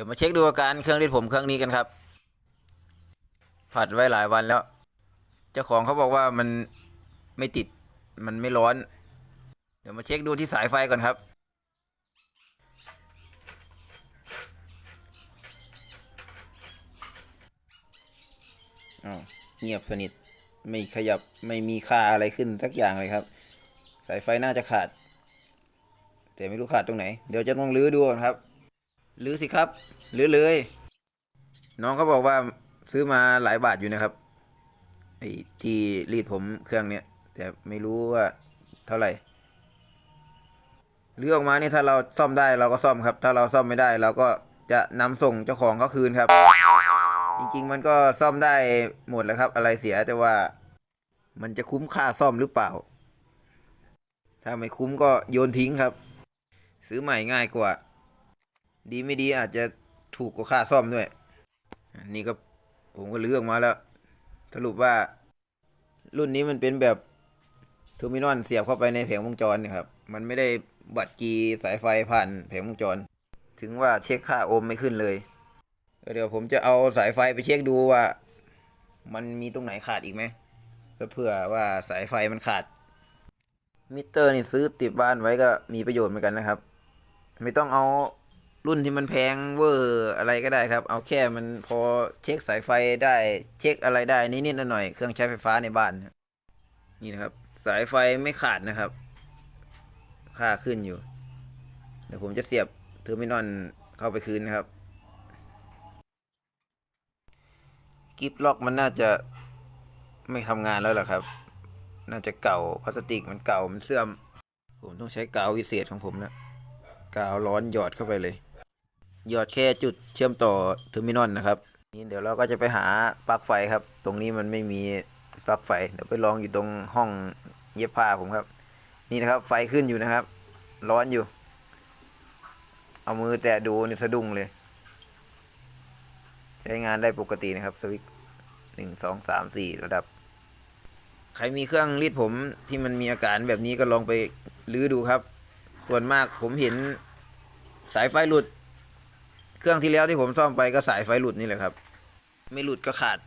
ดี๋ยวมาเช็คดูอาการเครื่องรีดผมเครื่องนี้กันครับ ผัดไว้หลายวันแล้ว เจ้าของเขาบอกว่ามันไม่ติด มันไม่ร้อน เดี๋ยวมาเช็คดูที่สายไฟก่อนครับอ้าวเงียบสนิท ไม่ขยับ ไม่มีค่าอะไรขึ้นสักอย่างเลยครับ สายไฟน่าจะขาด แต่ไม่รู้ขาดตรงไหน เดี๋ยวจะต้องรื้อดูก่อนครับ หรือสิครับ หรือเลย น้องเขาบอกว่าซื้อมาหลายบาทอยู่นะครับไอ้ที่รีดผมเครื่องเนี้ยแต่ไม่รู้ว่าเท่าไหร่รื้อออกมานี่ถ้าเราซ่อมได้เราก็ซ่อมครับ ถ้าเราซ่อมไม่ได้เราก็จะนำส่งเจ้าของเขาคืนครับ จริงๆมันก็ซ่อมได้หมดแล้วครับ อะไรเสียแต่ว่ามันจะคุ้มค่าซ่อมหรือเปล่า ถ้าไม่คุ้มก็โยนทิ้งครับ ซื้อใหม่ง่ายกว่า ดีไม่ดีอาจจะถูกกว่าค่าซ่อมด้วย อันนี้ก็ผมก็เลือกมาแล้ว สรุปว่า รุ่นนี้มันเป็นแบบเทอร์มินอลเสียบเข้าไปในแผงวงจรนะครับ มันไม่ได้บัตรกีสายไฟผ่านแผงวงจร ถึงว่าเช็คค่าโอห์มไม่ขึ้นเลย เดี๋ยวผมจะเอาสายไฟไปเช็คดูว่า มันมีตรงไหนขาดอีกไหมเพื่อว่าสายไฟมันขาด มิเตอร์นี่ซื้อติดบ้านไว้ก็มีประโยชน์เหมือนกันนะครับ ไม่ต้องเอา รุ่นที่มันแพงเวอร์อะไรก็ได้ครับ เอาแค่มันพอเช็คสายไฟได้เช็คอะไรได้นิดๆหน่อยๆเครื่องใช้ไฟฟ้าในบ้าน นี่นะครับ สายไฟไม่ขาดนะครับ ค่าขึ้นอยู่ เดี๋ยวผมจะเสียบเทอร์มินอลเข้าไปคืนนะครับกิฟล็อกมันน่าจะไม่ทำงานแล้วล่ะครับ น่าจะเก่าพลาสติกมันเก่ามันเสื่อม ผมต้องใช้กาววิเศษของผมนะกาวร้อนหยอดเข้าไปเลย หยอดแค่จุดเชื่อมต่อเทอร์มินอลนะครับนี่เดี๋ยวเราก็จะไปหาปลั๊กไฟครับ ตรงนี้มันไม่มีปลั๊กไฟเดี๋ยวไปลองอยู่ตรงห้องเย็บผ้าผมครับ นี่นะครับไฟขึ้นอยู่นะครับ ร้อนอยู่ เอามือแตะดูนี่สะดุ้งเลย ใช้งานได้ปกตินะครับสวิตหนึ่งสองสามสี่ระดับ ใครมีเครื่องรีดผมที่มันมีอาการแบบนี้ก็ลองไปรื้อดูครับ ส่วนมากผมเห็นสายไฟหลุด เครื่องที่แล้วที่ผมซ่อมไปก็สายไฟหลุดนี่แหละครับ ไม่หลุดก็ขาด